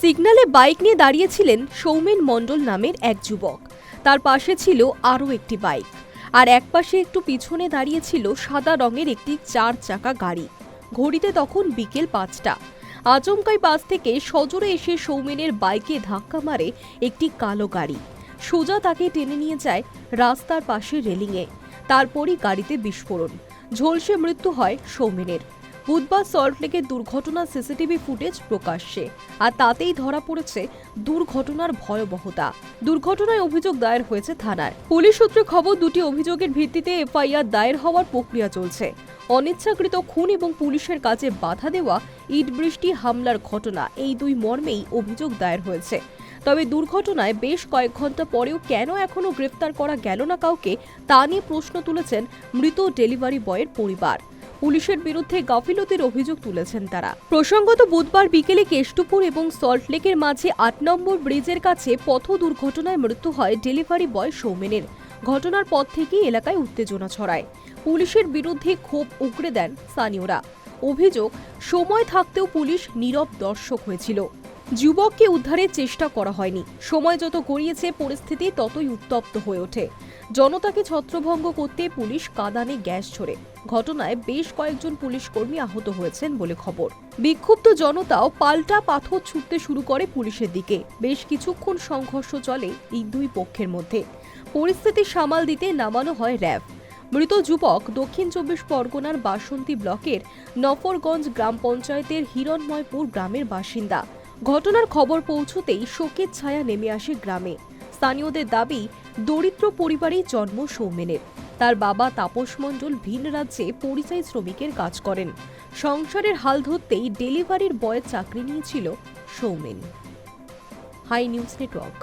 সিগন্যালে bike নিয়ে দাঁড়িয়েছিলেন সৌমেন মণ্ডল নামের এক যুবক। তার পাশে ছিল আরও একটি বাইক। আর একপাশে একটু পিছনে দাঁড়িয়েছিল সাদা রঙের একটি চার চাকা গাড়ি। ঘড়িতে তখন বিকেল পাঁচটা। আচমকাই বাস থেকে সজোরে এসে সৌমেনের বাইকে ধাক্কা মারে একটি কালো গাড়ি। সোজা তাকে টেনে নিয়ে যায় রাস্তার পাশে রেলিংয়ে। তারপরই গাড়িতে বিস্ফোরণ। ঝলসে মৃত্যু হয় সৌমেনের। বুধবার সল্টলেকের দুর্ঘটনার সিসিটিভি ফুটেজ প্রকাশ্যে, আর তাতেই ধরা পড়েছে দুর্ঘটনার ভয়াবহতা। দুর্ঘটনায় অভিযোগ দায়ের হয়েছে থানায় পুলিশ সূত্রে খবর, দুটি অভিযোগের ভিত্তিতে এফআইআর দায়ের হওয়ার প্রক্রিয়া চলছে। অনিচ্ছাকৃত খুন এবং পুলিশের কাজে বাধা দেওয়া ইট বৃষ্টি হামলার ঘটনা, এই দুই মর্মেই অভিযোগ দায়ের হয়েছে। তবে দুর্ঘটনায় বেশ কয়েক ঘণ্টা পরেও কেন এখনও গ্রেফতার করা গেল না কাউকে, তা নিয়ে প্রশ্ন তুলেছেন মৃত ডেলিভারি বয়ের পরিবার। পুলিশের বিরুদ্ধে গাফিলতির অভিযোগ তুলেছেন তারা। প্রসঙ্গত বুধবার বিকেলে কেষ্টপুর এবং সল্টলেকের মাঝে আট নম্বর ব্রিজের কাছে পথ দুর্ঘটনায় মৃত্যু হয় ডেলিভারি বয় সৌমেনের। ঘটনার পর থেকেই এলাকায় উত্তেজনা ছড়ায়। পুলিশের বিরুদ্ধে ক্ষোভ উগড়ে দেন স্থানীয়রা। অভিযোগ, সময় থাকতেও পুলিশ নীরব দর্শক হয়েছিল। যুবককে উদ্ধারের চেষ্টা করা হয়নি। সময় যত গড়িয়েছে, পরিস্থিতি ততই উত্তপ্ত হয়ে ওঠে। জনতাকে ছত্রভঙ্গ করতে পুলিশ কাদানে গ্যাস ছড়ে ঘটনায় বেশ কয়েকজন পুলিশ কর্মী আহত হয়েছেন বলে খবর। বিক্ষুব্ধ জনতাও পাল্টা পাথর ছুটতে শুরু করে পুলিশের দিকে। বেশ কিছুক্ষণ সংঘর্ষ চলে এই দুই পক্ষের মধ্যে। পরিস্থিতি সামাল দিতে নামানো হয় র্যাব। মৃত যুবক দক্ষিণ চব্বিশ পরগনার বাসন্তী ব্লকের নফরগঞ্জ গ্রাম পঞ্চায়েতের হিরণময়পুর গ্রামের বাসিন্দা। ঘটনার খবর পৌঁছতেই শোকের ছায়া নেমে আসে গ্রামে। স্থানীয়দের দাবি, দরিদ্র পরিবারেই জন্ম সৌমেনের। তার বাবা তাপস মণ্ডল ভিন রাজ্যে পরিযায়ী শ্রমিকের কাজ করেন। সংসারের হাল ধরতেই ডেলিভারির বয়ের চাকরি নিয়েছিল সৌমেন। High news network.